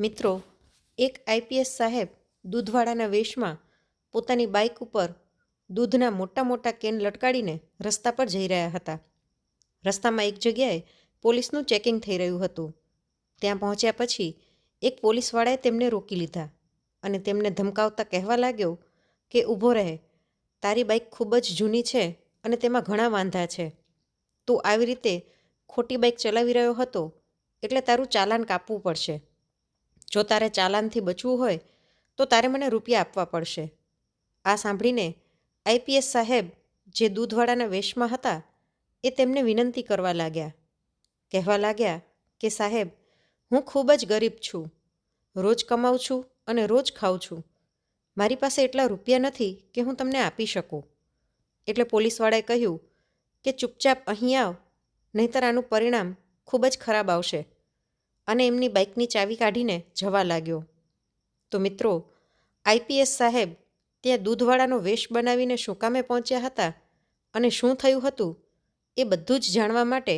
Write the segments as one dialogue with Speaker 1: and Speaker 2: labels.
Speaker 1: મિત્રો, એક આઈપીએસ સાહેબ દૂધવાળાના વેશમાં પોતાની બાઇક ઉપર દૂધના મોટા મોટા કેન લટકાડીને રસ્તા પર જઈ રહ્યા હતા. રસ્તામાં એક જગ્યાએ પોલીસનું ચેકિંગ થઈ રહ્યું હતું. ત્યાં પહોંચ્યા પછી એક પોલીસવાળાએ તેમને રોકી લીધા અને તેમને ધમકાવતા કહેવા લાગ્યો કે ઊભો રહે, તારી બાઇક ખૂબ જ જૂની છે અને તેમાં ઘણા વાંધા છે. તું આવી રીતે ખોટી બાઇક ચલાવી રહ્યો હતો એટલે તારું ચાલાન કાપવું પડશે. જો તારે ચાલાનથી બચવું હોય, તો તારે મને રૂપિયા આપવા પડશે. આ સાંભળીને આઈપીએસ સાહેબ જે દૂધવાળાના વેશમાં હતા, એ તેમને વિનંતી કરવા લાગ્યા. કહેવા લાગ્યા કે, સાહેબ, હું ખૂબ જ ગરીબ છું. રોજ કમાઉં છું અને રોજ ખાઉં છું. મારી પાસે એટલા રૂપિયા નથી કે હું તમને આપી શકું. એટલે પોલીસવાળાએ કહ્યું કે, ચૂપચાપ અહીં આવ, નહીંતર આનું પરિણામ ખૂબ જ ખરાબ આવશે. અને એમની બાઇકની ચાવી કાઢીને જવા લાગ્યો. તો મિત્રો આઈપીએસ સાહેબ ત્યાં દૂધવાળાનો વેશ બનાવીને શું કામે પહોંચ્યા હતા અને શું થયું હતું, એ બધું જ જાણવા માટે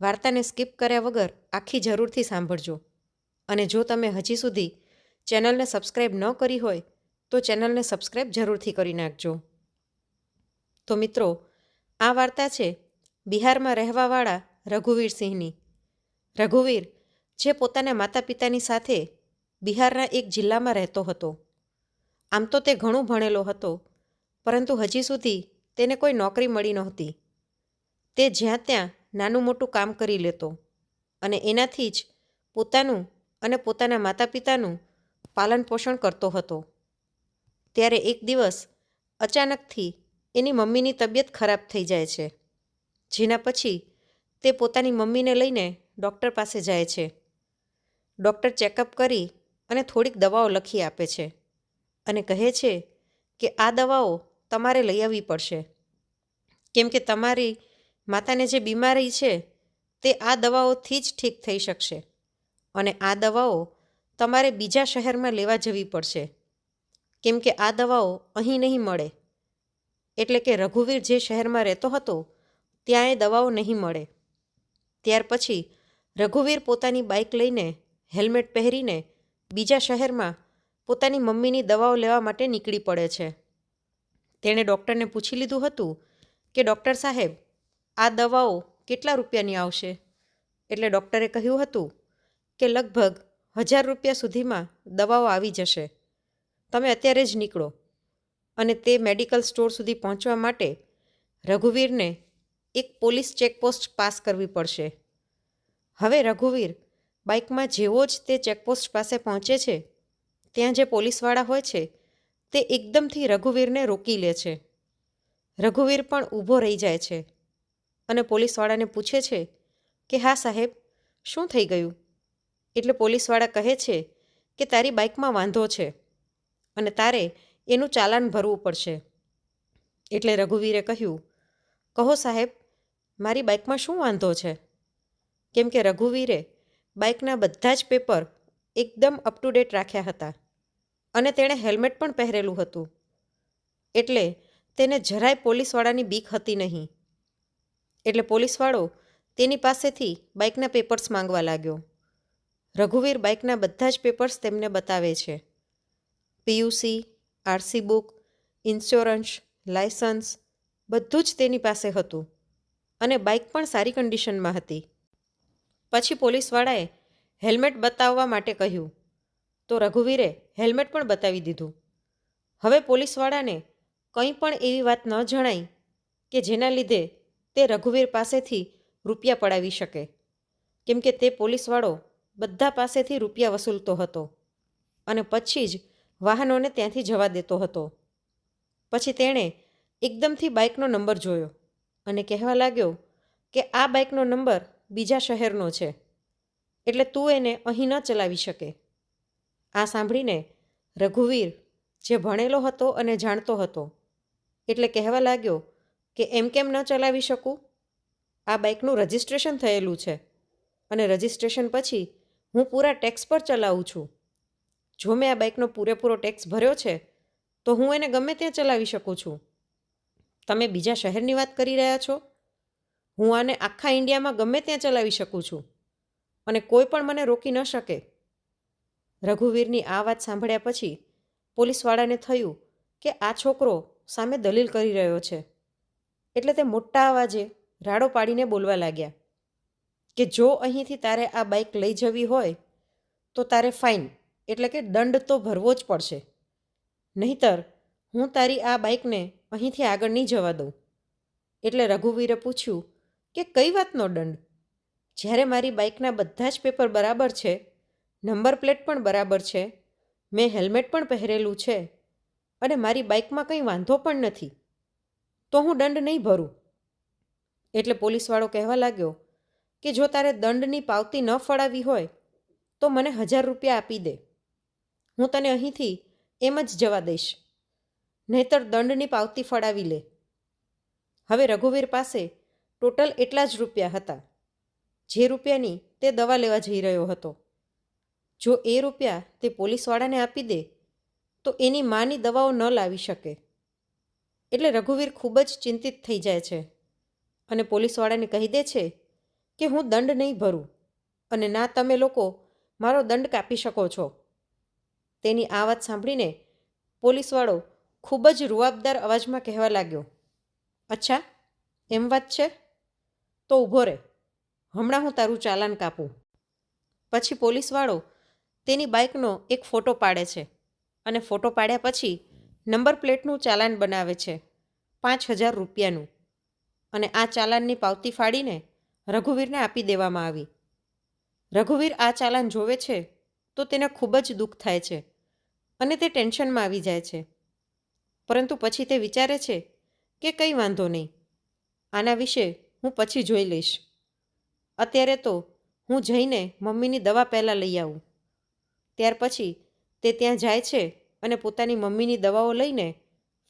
Speaker 1: વાર્તાને સ્કીપ કર્યા વગર આખી જરૂરથી સાંભળજો. અને જો તમે હજી સુધી ચેનલને સબસ્ક્રાઈબ ન કરી હોય, તો ચેનલને સબસ્ક્રાઈબ જરૂરથી કરી નાખજો. તો મિત્રો, આ વાર્તા છે બિહારમાં રહેવાવાળા રઘુવીર સિંહની. રઘુવીર જે પોતાના માતા પિતાની સાથે બિહારના એક જિલ્લામાં રહેતો હતો. આમ તો તે ઘણું ભણેલો હતો, પરંતુ હજી સુધી તેને કોઈ નોકરી મળી નહોતી. તે જ્યાં ત્યાં નાનું મોટું કામ કરી લેતો અને એનાથી જ પોતાનું અને પોતાના માતા પિતાનું પાલન પોષણ કરતો હતો. ત્યારે એક દિવસ અચાનકથી એની મમ્મીની તબિયત ખરાબ થઈ જાય છે, જેના પછી તે પોતાની મમ્મીને લઈને ડૉક્ટર પાસે જાય છે. ડૉક્ટર ચેકઅપ કરી અને થોડીક દવાઓ લખી આપે છે અને કહે છે કે આ દવાઓ તમારે લઈ આવવી પડશે. કેમ કે તમારી માતાને જે બીમારી છે તે આ દવાઓથી જ ઠીક થઈ શકશે અને આ દવાઓ તમારે બીજા શહેરમાં લેવા જવી પડશે. કેમ કે આ દવાઓ અહીં નહીં મળે. એટલે કે રઘુવીર જે શહેરમાં રહેતો હતો ત્યાં એ દવાઓ નહીં મળે. ત્યાર પછી રઘુવીર પોતાની બાઇક લઈને હેલ્મેટ પહેરીને બીજા શહેરમાં પોતાની મમ્મીની દવાઓ લેવા માટે નીકળી પડે છે. તેણે ડૉક્ટરને પૂછી લીધું હતું કે, ડૉક્ટર સાહેબ, આ દવાઓ કેટલા રૂપિયાની આવશે? એટલે ડૉક્ટરે કહ્યું હતું કે, લગભગ હજાર રૂપિયા સુધીમાં દવાઓ આવી જશે. તમે અત્યારે જ નીકળો. અને તે મેડિકલ સ્ટોર સુધી પહોંચવા માટે રઘુવીરને એક પોલીસ ચેકપોસ્ટ પાસ કરવી પડશે. હવે રઘુવીર બાઇકમાં જેવો જ તે ચેકપોસ્ટ પાસે પહોંચે છે, ત્યાં જે પોલીસવાળા હોય છે, તે એકદમથી રઘુવીરને રોકી લે છે. રઘુવીર પણ ઊભો રહી જાય છે અને પોલીસવાળાને પૂછે છે કે, હા સાહેબ, શું થઈ ગયું? એટલે પોલીસવાળા કહે છે કે, તારી બાઇકમાં વાંધો છે અને તારે એનું ચાલાન ભરવું પડશે. એટલે રઘુવીરે કહ્યું, કહો સાહેબ, મારી બાઇકમાં શું વાંધો છે? કેમ કે રઘુવીરે બાઇકના બધા જ પેપર એકદમ અપ ટુ ડેટ રાખ્યા હતા અને તેણે હેલ્મેટ પણ પહેરેલું હતું. એટલે તેને જરાય પોલીસવાળાની બીક હતી નહીં. એટલે પોલીસવાળો તેની પાસેથી બાઇકના પેપર્સ માંગવા લાગ્યો. રઘુવીર બાઇકના બધા જ પેપર્સ તેમને બતાવે છે. PUC RC book, insurance, licence બધું જ તેની પાસે હતું અને બાઇક પણ સારી કન્ડિશનમાં હતી. પછી પોલીસવાળાએ હેલ્મેટ બતાવવા માટે કહ્યું, તો રઘુવીરે હેલ્મેટ પણ બતાવી દીધું. હવે પોલીસવાળાને કંઈ પણ એવી વાત ન જણાઈ કે જેના લીધે તે રઘુવીર પાસેથી રૂપિયા પડાવી શકે. કેમ કે તે પોલીસવાળો બધા પાસેથી રૂપિયા વસૂલતો હતો અને પછી જ વાહનોને ત્યાંથી જવા દેતો હતો. પછી તેણે એકદમથી બાઇકનો નંબર જોયો અને કહેવા લાગ્યો કે આ બાઇકનો નંબર બીજા શહેરનો છે. એટલે તું એને અહીં ન ચલાવી શકે. આ સાંભળીને રઘુવીર, જે ભણેલો હતો અને જાણતો હતો, એટલે કહેવા લાગ્યો કે એમ કેમ ન ચલાવી શકું? આ બાઇકનું રજિસ્ટ્રેશન થયેલું છે અને રજિસ્ટ્રેશન પછી હું પૂરા ટેક્સ પર ચલાવું છું. જો મેં આ બાઇકનો પૂરેપૂરો ટેક્સ ભર્યો છે, તો હું એને ગમે ત્યાં ચલાવી શકું છું. તમે બીજા શહેરની વાત કરી રહ્યા છો? હું આને આખા ઇન્ડિયામાં ગમે ત્યાં ચલાવી શકું છું. અને કોઈ પણ મને રોકી ન શકે. રઘુવીરની આ વાત સાંભળ્યા પછી પોલીસવાળાને થયું કે આ છોકરો સામે દલીલ કરી રહ્યો છે. એટલે તે મોટા અવાજે રાડો પાડીને બોલવા લાગ્યા કે જો અહીંથી તારે આ બાઇક લઈ જવી હોય તો તારે ફાઇન એટલે કે દંડ તો ભરવો જ પડશે. નહીતર હું તારી આ બાઇકને અહીંથી આગળ નહીં જવા દઉં. એટલે રઘુવીરે પૂછ્યું કે કઈ વાતનો દંડ? જ્યારે મારી બાઇકના બધા જ પેપર બરાબર છે, નંબર પ્લેટ પણ બરાબર છે, મેં હેલ્મેટ પણ પહેરેલું છે, અને મારી બાઇકમાં કંઈ વાંધો પણ નથી, તો હું દંડ નહીં ભરું. એટલે પોલીસવાળો કહેવા લાગ્યો કે જો તારે દંડની પાવતી ન ફળાવી હોય, તો મને હજાર રૂપિયા આપી દે. હું તને અહીંથી એમ જ જવા દઈશ. નહીતર દંડની પાવતી ફળાવી લે. હવે રઘુવીર પાસે ટોટલ એટલા જ રૂપિયા હતા. જે રૂપિયાની તે દવા લેવા જઈ રહ્યો હતો. જો એ રૂપિયા તે પોલીસવાળાને આપી દે, તો એની માની દવાઓ ન લાવી શકે. એટલે રઘુવીર ખૂબ જ ચિંતિત થઈ જાય છે અને પોલીસવાળાને કહી દે છે કે હું દંડ નહીં ભરું અને ના તમે લોકો મારો દંડ કાપી શકો છો. તેની આ વાત સાંભળીને પોલીસવાળો ખૂબ જ રૂઆબદાર અવાજમાં કહેવા લાગ્યો. અચ્છા, એમ વાત છે? તો ઊભો રહે હમણાં હું તારું ચાલાન કાપું. પછી પોલીસવાળો તેની બાઇકનો એક ફોટો પાડે છે અને ફોટો પાડ્યા પછી નંબર પ્લેટનું ચાલાન બનાવે છે પાંચ હજાર રૂપિયાનું. અને આ ચાલાનની પાવતી ફાડીને રઘુવીરને આપી દેવામાં આવી. રઘુવીર આ ચાલાન જોવે છે તો તેને ખૂબ જ દુઃખ થાય છે અને તે ટેન્શનમાં આવી જાય છે. પરંતુ પછી તે વિચારે છે કે કંઈ વાંધો નહીં. આના વિશે હું પછી જોઈ લઈશ. અત્યારે તો હું જઈને મમ્મીની દવા પહેલાં લઈ આવું. ત્યાર પછી તે ત્યાં જાય છે અને પોતાની મમ્મીની દવાઓ લઈને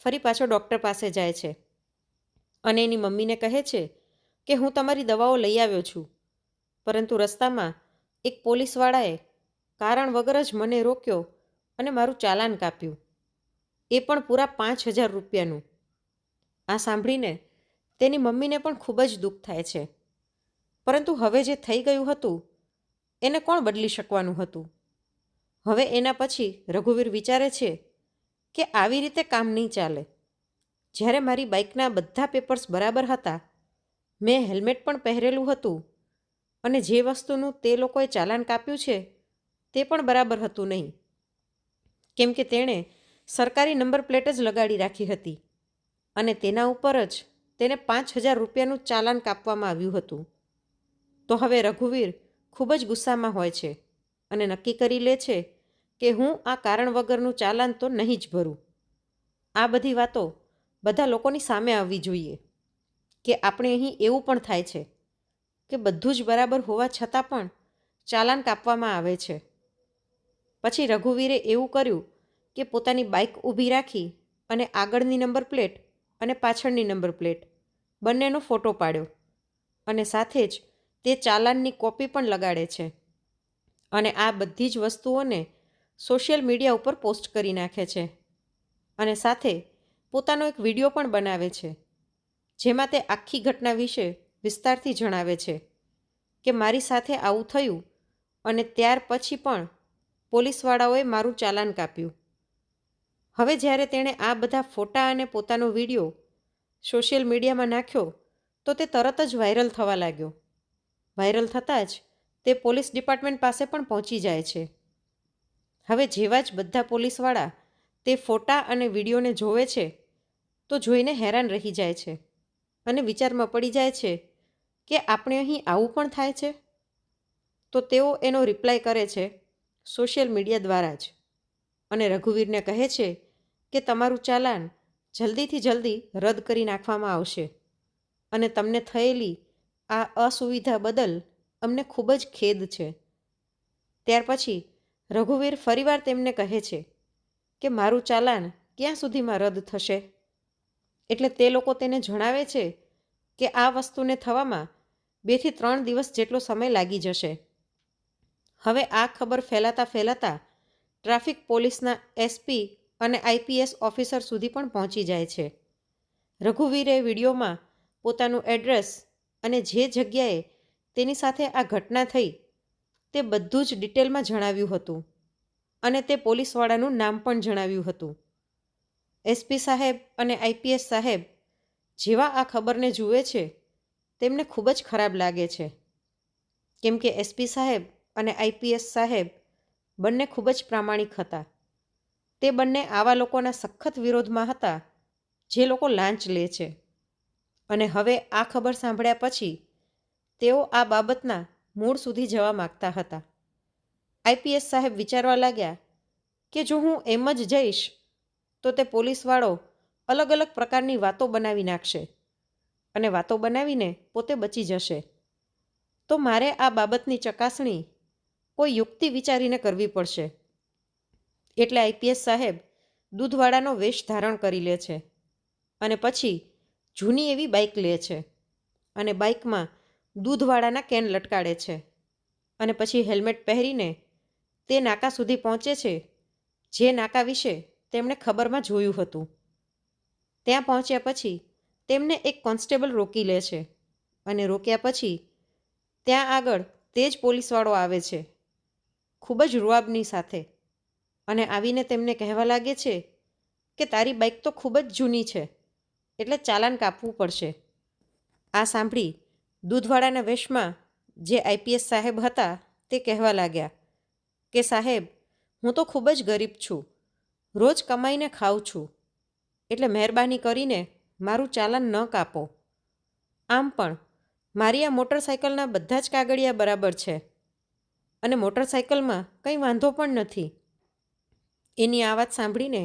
Speaker 1: ફરી પાછો ડૉક્ટર પાસે જાય છે. અને એની મમ્મીને કહે છે કે હું તમારી દવાઓ લઈ આવ્યો છું. પરંતુ રસ્તામાં એક પોલીસવાળાએ કારણ વગર જ મને રોક્યો અને મારું ચાલાન કાપ્યું. એ પણ પૂરા પાંચ હજાર રૂપિયાનું. આ સાંભળીને તેની મમ્મીને પણ ખૂબ જ દુઃખ થાય છે. પરંતુ હવે જે થઈ ગયું હતું, એને કોણ બદલી શકવાનું હતું? હવે એના પછી રઘુવીર વિચારે છે કે આવી રીતે કામ નહીં ચાલે. જ્યારે મારી બાઇકના બધા પેપર્સ બરાબર હતા, મેં હેલ્મેટ પણ પહેરેલું હતું અને જે વસ્તુનું તે લોકોએ ચાલાન કાપ્યું છે, તે પણ બરાબર હતું નહીં. કેમ કે તેણે સરકારી નંબર પ્લેટ જ લગાડી રાખી હતી અને તેના ઉપર જ તેને પાંચ હજાર રૂપિયાનું ચાલાન કાપવામાં આવ્યું હતું. તો હવે રઘુવીર ખૂબ જ ગુસ્સામાં હોય છે અને નક્કી કરી લે છે કે હું આ કારણ વગરનું ચાલાન તો નહીં જ ભરું. આ બધી વાતો બધા લોકોની સામે આવવી જોઈએ કે આપણે અહીં એવું પણ થાય છે કે બધું જ બરાબર હોવા છતાં પણ ચાલાન કાપવામાં આવે છે. પછી રઘુવીરે એવું કર્યું કે પોતાની બાઇક ઊભી રાખી અને આગળની નંબર પ્લેટ અને પાછળની નંબર પ્લેટ. બંનેનો ફોટો પાડ્યો. અને સાથે જ તે ચાલાનની કોપી પણ લગાડે છે. અને આ બધી જ વસ્તુઓને સોશિયલ મીડિયા ઉપર પોસ્ટ કરી નાખે છે. અને સાથે પોતાનો એક વીડિયો પણ બનાવે છે. જેમાં તે આખી ઘટના વિશે વિસ્તારથી જણાવે છે કે મારી સાથે આવું થયું અને ત્યાર પછી પણ પોલીસવાળાઓએ મારું ચાલાન કાપ્યું. હવે જ્યારે તેણે આ બધા ફોટા અને પોતાનો વીડિયો સોશિયલ મીડિયામાં નાખ્યો, તો તે તરત જ વાયરલ થવા લાગ્યો. વાયરલ થતાં જ તે પોલીસ ડિપાર્ટમેન્ટ પાસે પણ પહોંચી જાય છે. હવે જેવા જ બધા પોલીસવાળા તે ફોટા અને વિડીયોને જોવે છે, તો જોઈને હેરાન રહી જાય છે અને વિચારમાં પડી જાય છે કે આપણે અહીં આવું પણ થાય છે? તો તેઓ એનો રિપ્લાય કરે છે સોશિયલ મીડિયા દ્વારા જ અને રઘુવીરને કહે છે કે તમારું ચાલાન જલ્દીથી જલ્દી રદ કરી નાખવામાં આવશે. અને તમને થયેલી આ અસુવિધા બદલ અમને ખૂબ જ ખેદ છે. ત્યાર પછી રઘુવીર ફરીવાર તેમને કહે છે કે મારું ચાલાન ક્યાં સુધીમાં રદ થશે? એટલે તે લોકો તેને જણાવે છે કે આ વસ્તુને થવામાં બેથી ત્રણ દિવસ જેટલો સમય લાગી જશે. હવે આ ખબર ફેલાતા ફેલાતા ટ્રાફિક પોલીસના એસપી અને આઈપીએસ ઓફિસર સુધી પણ પહોંચી જાય છે. રઘુવીરે વિડીયોમાં પોતાનું એડ્રેસ અને જે જગ્યાએ તેની સાથે આ ઘટના થઈ તે બધું જ ડિટેલમાં જણાવ્યું હતું અને તે પોલીસવાળાનું નામ પણ જણાવ્યું હતું. એસપી સાહેબ અને આઈપીએસ સાહેબ જેવા આ ખબરને જુએ છે તેમને ખૂબ જ ખરાબ લાગે છે. કેમ કે એસપી સાહેબ અને આઈપીએસ સાહેબ બંને ખૂબ જ પ્રામાણિક હતા. તે બંને આવા લોકોના સખત વિરોધમાં હતા, જે લોકો લાંચ લે છે. અને હવે આ ખબર સાંભળ્યા પછી તેઓ આ બાબતના મૂળ સુધી જવા માગતા હતા. આઈપીએસ સાહેબ વિચારવા લાગ્યા કે જો હું એમ જ જઈશ, તો તે પોલીસવાળો અલગ અલગ પ્રકારની વાતો બનાવી નાખશે અને વાતો બનાવીને પોતે બચી જશે. તો મારે આ બાબતની ચકાસણી કોઈ યુક્તિ વિચારીને કરવી પડશે. એટલે આઈપીએસ સાહેબ દૂધવાળાનો વેશ ધારણ કરી લે છે અને પછી જૂની એવી બાઇક લે છે અને બાઇકમાં દૂધવાળાના કેન લટકાડે છે અને પછી હેલ્મેટ પહેરીને તે નાકા સુધી પહોંચે છે. જે નાકા વિશે તેમણે ખબરમાં જોયું હતું. ત્યાં પહોંચ્યા પછી તેમને એક કોન્સ્ટેબલ રોકી લે છે અને રોક્યા પછી ત્યાં આગળ તે જ પોલીસવાળો આવે છે. ખૂબ જ રૂઆબની સાથે અને આવીને તેમને કહેવા લાગે છે કે તારી બાઇક તો ખૂબ જ જૂની છે, એટલે ચાલાન કાપવું પડશે. આ સાંભળી દૂધવાળાના વેશમાં જે આઈપીએસ સાહેબ હતા તે કહેવા લાગ્યા કે સાહેબ, હું તો ખૂબ જ ગરીબ છું, રોજ કમાઈને ખાઉં છું, એટલે મહેરબાની કરીને મારું ચાલાન ન કાપો. આમ પણ મારી આ મોટરસાયકલના બધા જ કાગળિયા બરાબર છે અને મોટરસાયકલમાં કંઈ વાંધો પણ નથી. એની આ વાત સાંભળીને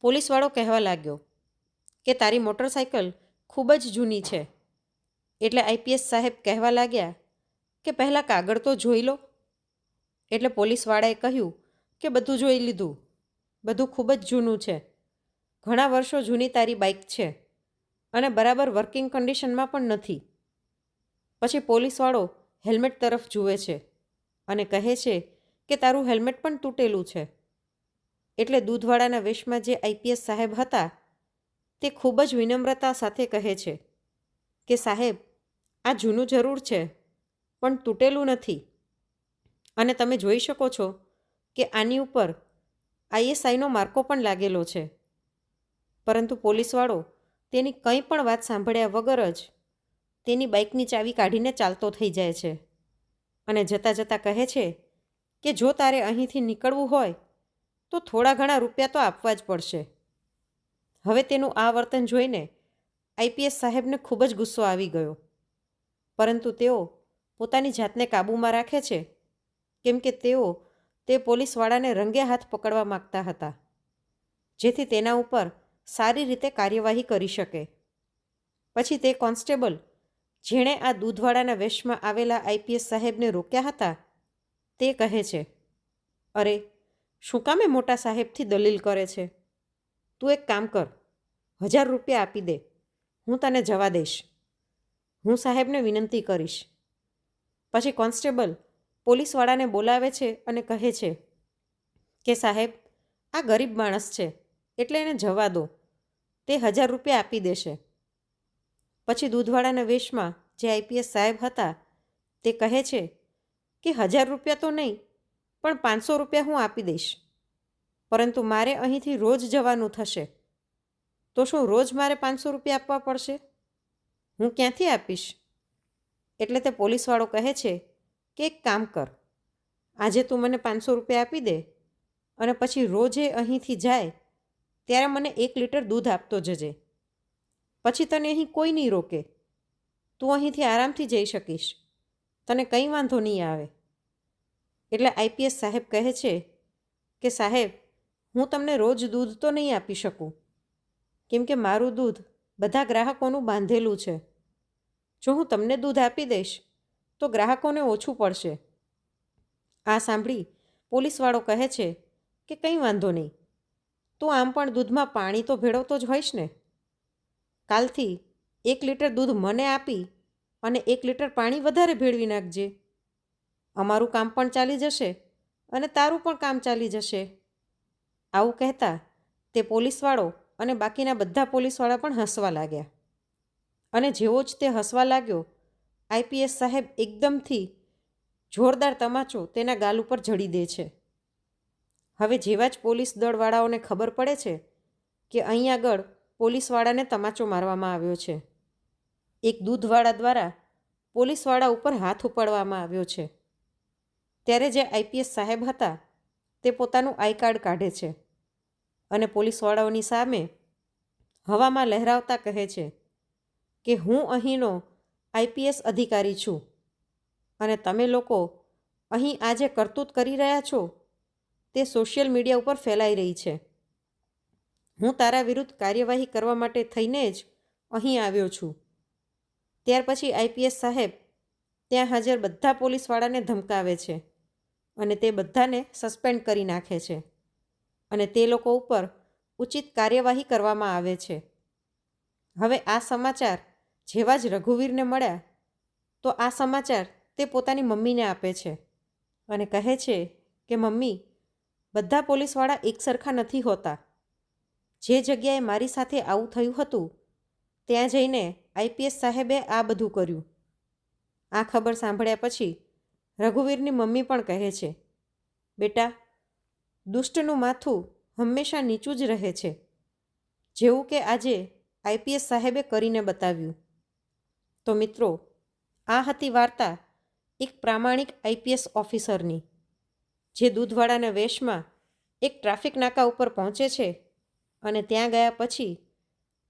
Speaker 1: પોલીસવાળો કહેવા લાગ્યો કે તારી મોટરસાયકલ ખૂબ જ જૂની છે. એટલે આઈપીએસ સાહેબ કહેવા લાગ્યા કે પહેલાં કાગળ તો જોઈ લો. એટલે પોલીસવાળાએ કહ્યું કે બધું જોઈ લીધું. બધું ખૂબ જ જૂનું છે. ઘણા વર્ષો જૂની તારી બાઇક છે અને બરાબર વર્કિંગ કન્ડિશનમાં પણ નથી. પછી પોલીસવાળો હેલ્મેટ તરફ જુએ છે અને કહે છે કે તારું હેલ્મેટ પણ તૂટેલું છે. એટલે દૂધવાળાના વેશમાં જે આઈપીએસ સાહેબ હતા, તે ખૂબ જ વિનમ્રતા સાથે કહે છે કે, સાહેબ, આ જૂનું જરૂર છે, પણ તૂટેલું નથી. અને તમે જોઈ શકો છો કે આની ઉપર આઈએસઆઈનો માર્કો પણ લાગેલો છે. પરંતુ પોલીસવાળો તેની કંઈ પણ વાત સાંભળ્યા વગર જ તેની બાઇકની ચાવી કાઢીને ચાલતો થઈ જાય છે. અને જતાં જતાં કહે છે કે, જો તારે અહીંથી નીકળવું હોય તો થોડા ઘણા રૂપિયા તો આપવા જ પડશે. હવે તેનું આ વર્તન જોઈને આઈપીએસ સાહેબને ખૂબ જ ગુસ્સો આવી ગયો. પરંતુ તેઓ પોતાની જાતને કાબૂમાં રાખે છે, કેમ કે તેઓ તે પોલીસવાળાને રંગે હાથ પકડવા માગતા હતા, જેથી તેના ઉપર સારી રીતે કાર્યવાહી કરી શકે. પછી તે કોન્સ્ટેબલ જેણે આ દૂધવાળાના વેશમાં આવેલા આઈપીએસ સાહેબને રોક્યા હતા, તે કહે છે, અરે શું કામે મોટા સાહેબથી દલીલ કરે છે? તું એક કામ કર, હજાર રૂપિયા આપી દે, હું તને જવા દઈશ. હું સાહેબને વિનંતી કરીશ. પછી કોન્સ્ટેબલ પોલીસવાળાને બોલાવે છે અને કહે છે કે, સાહેબ, આ ગરીબ માણસ છે, એટલે એને જવા દો. તે હજાર રૂપિયા આપી દેશે. પછી દૂધવાળાના વેશમાં જે આઈપીએસ સાહેબ હતા, તે કહે છે કે, હજાર રૂપિયા તો નહીં પણ પાંચસો રૂપિયા હું આપી દઈશ. પરંતુ મારે અહીંથી રોજ જવાનું થશે. તો શું રોજ મારે પાંચસો રૂપિયા આપવા પડશે? હું ક્યાંથી આપીશ? એટલે તે પોલીસવાળો કહે છે કે એક કામ કર. આજે તું મને પાંચસો રૂપિયા આપી દે અને પછી રોજે અહીંથી જાય, ત્યારે મને એક લીટર દૂધ આપતો જજે. પછી તને અહીં કોઈ નહીં રોકે. તું અહીંથી આરામથી જઈ શકીશ. તને કંઈ વાંધો નહીં આવે. એટલે આઈપીએસ સાહેબ કહે છે કે, સાહેબ, હું તમને રોજ દૂધ તો નહીં આપી શકું. કેમ કે મારું દૂધ બધા ગ્રાહકોનું બાંધેલું છે. જો હું તમને દૂધ આપી દઈશ, તો ગ્રાહકોને ઓછું પડશે. આ સાંભળી પોલીસવાળો કહે છે કે, કંઈ વાંધો નહીં. તું આમ પણ દૂધમાં પાણી તો ભેળવતો જ હોઈશ ને? કાલથી એક લીટર દૂધ મને આપી અને એક લીટર પાણી વધારે ભેળવી નાખજે. અમારું કામ પણ ચાલી જશે અને તારું પણ કામ ચાલી જશે. આવું કહેતા તે પોલીસવાળો અને બાકીના બધા પોલીસવાળા પણ હસવા લાગ્યા. અને જેવો જ તે હસવા લાગ્યો આઈપીએસ સાહેબ એકદમથી જોરદાર તમાચો તેના ગાલ ઉપર જડી દે છે. હવે જેવા જ પોલીસ દળવાળાઓને ખબર પડે છે કે અહીં આગળ પોલીસવાળાને તમાચો મારવામાં આવ્યો છે. એક દૂધવાળા દ્વારા પોલીસવાળા ઉપર હાથ ઉપાડવામાં આવ્યો છે. ત્યારે જે આઈપીએસ સાહેબ હતા, તે પોતાનું આઈ કાર્ડ કાઢે છે અને પોલીસવાળાઓની સામે હવામાં લહેરાવતા કહે છે કે હું અહીંનો આઈપીએસ અધિકારી છું અને તમે લોકો અહીં આ જે કરતૂત કરી રહ્યા છો, તે સોશિયલ મીડિયા ઉપર ફેલાઈ રહી છે. હું તારા વિરુદ્ધ કાર્યવાહી કરવા માટે થઈને જ અહીં આવ્યો છું. ત્યાર પછી આઈપીએસ સાહેબ ત્યાં હાજર બધા પોલીસવાળાને ધમકાવે છે. અને તે બધાને સસ્પેન્ડ કરી નાખે છે. અને તે લોકો ઉપર ઉચિત કાર્યવાહી કરવામાં આવે છે. હવે આ સમાચાર જેવા જ રઘુવીરને મળ્યા, તો આ સમાચાર તે પોતાની મમ્મીને આપે છે અને કહે છે કે, મમ્મી, બધા પોલીસવાળા એકસરખા નથી હોતા. જે જગ્યાએ મારી સાથે આવું થયું હતું, ત્યાં જઈને આઈપીએસ સાહેબે આ બધું કર્યું. આ ખબર સાંભળ્યા પછી રઘુવીરની મમ્મી પણ કહે છે, બેટા, દુષ્ટનું માથું હંમેશા નીચું જ રહે છે, જેવું કે આજે આઈપીએસ સાહેબે કરીને બતાવ્યું. તો મિત્રો, આ હતી વાર્તા એક પ્રામાણિક આઈપીએસ ઓફિસરની, જે દૂધવાળાના વેશમાં એક ટ્રાફિક નાકા ઉપર પહોંચે છે અને ત્યાં ગયા પછી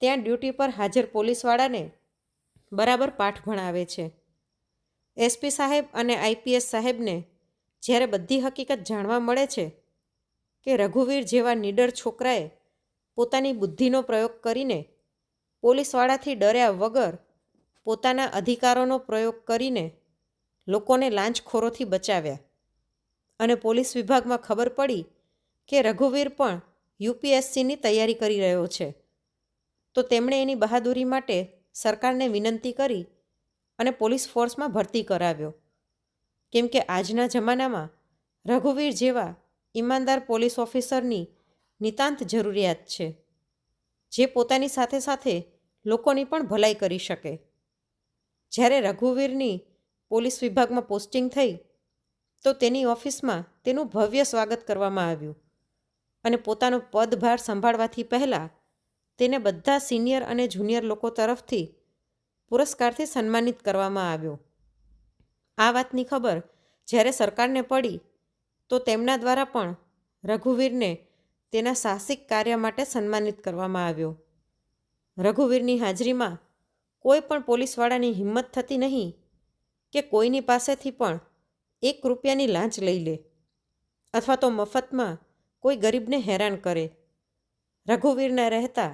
Speaker 1: ત્યાં ડ્યુટી પર હાજર પોલીસવાળાને બરાબર પાઠ ભણાવે છે. એસપી સાહેબ અને આઈપીએસ સાહેબને જ્યારે બધી હકીકત જાણવા મળે છે કે રઘુવીર જેવા નીડર છોકરાએ પોતાની બુદ્ધિનો પ્રયોગ કરીને પોલીસવાળાથી ડર્યા વગર પોતાના અધિકારોનો પ્રયોગ કરીને લોકોને લાંચખોરોથી બચાવ્યા. અને પોલીસ વિભાગમાં ખબર પડી કે રઘુવીર પણ યુપીએસસીની તૈયારી કરી રહ્યો છે. તો તેમણે એની બહાદુરી માટે સરકારને વિનંતી કરી અને પોલીસ ફોર્સમાં ભરતી કરાવ્યો. કેમ કે આજના જમાનામાં રઘુવીર જેવા ઈમાનદાર પોલીસ ઓફિસરની નિતાંત જરૂરિયાત છે, જે પોતાની સાથે સાથે લોકોની પણ ભલાઈ કરી શકે. જ્યારે રઘુવીરની પોલીસ વિભાગમાં પોસ્ટિંગ થઈ, તો તેની ઓફિસમાં તેનું ભવ્ય સ્વાગત કરવામાં આવ્યું અને પોતાનો પદભાર સંભાળવાથી પહેલાં તેને બધા સિનિયર અને જુનિયર લોકો તરફથી પુરસ્કારથી સન્માનિત કરવામાં આવ્યો. આ વાતની ખબર જ્યારે સરકારને પડી, તો તેમના દ્વારા પણ રઘુવીરને તેના સાહસિક કાર્ય માટે સન્માનિત કરવામાં આવ્યો. રઘુવીરની હાજરીમાં કોઈ પણ પોલીસવાળાની હિંમત થતી નહીં કે કોઈની પાસેથી પણ એક રૂપિયાની લાંચ લઈ લે અથવા તો મફતમાં કોઈ ગરીબને હેરાન કરે. રઘુવીરના રહેતા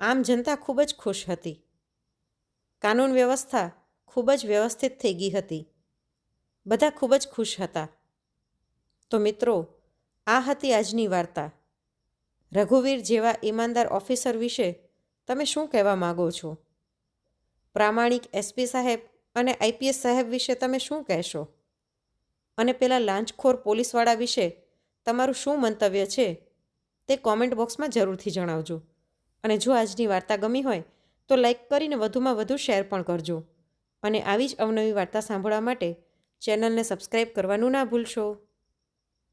Speaker 1: આમ જનતા ખૂબ જ ખુશ હતી. કાનૂન વ્યવસ્થા ખૂબ જ વ્યવસ્થિત થઈ ગઈ હતી. બધા ખૂબ જ ખુશ હતા. તો મિત્રો, આ હતી આજની વાર્તા. રઘુવીર જેવા ઈમાનદાર ઓફિસર વિશે તમે શું કહેવા માગો છો? પ્રામાણિક એસપી સાહેબ અને આઈપીએસ સાહેબ વિશે તમે શું કહેશો? અને પેલા લાંચખોર પોલીસવાળા વિશે તમારું શું મંતવ્ય છે તે કોમેન્ટ બોક્સમાં જરૂરથી જણાવજો. અને જો આજની વાર્તા ગમી હોય તો લાઇક કરીને વધુમાં વધુ શેર પણ કરજો. અને આવી જ અવનવી વાર્તા સાંભળવા માટે ચેનલને સબસ્ક્રાઈબ કરવાનું ના ભૂલશો.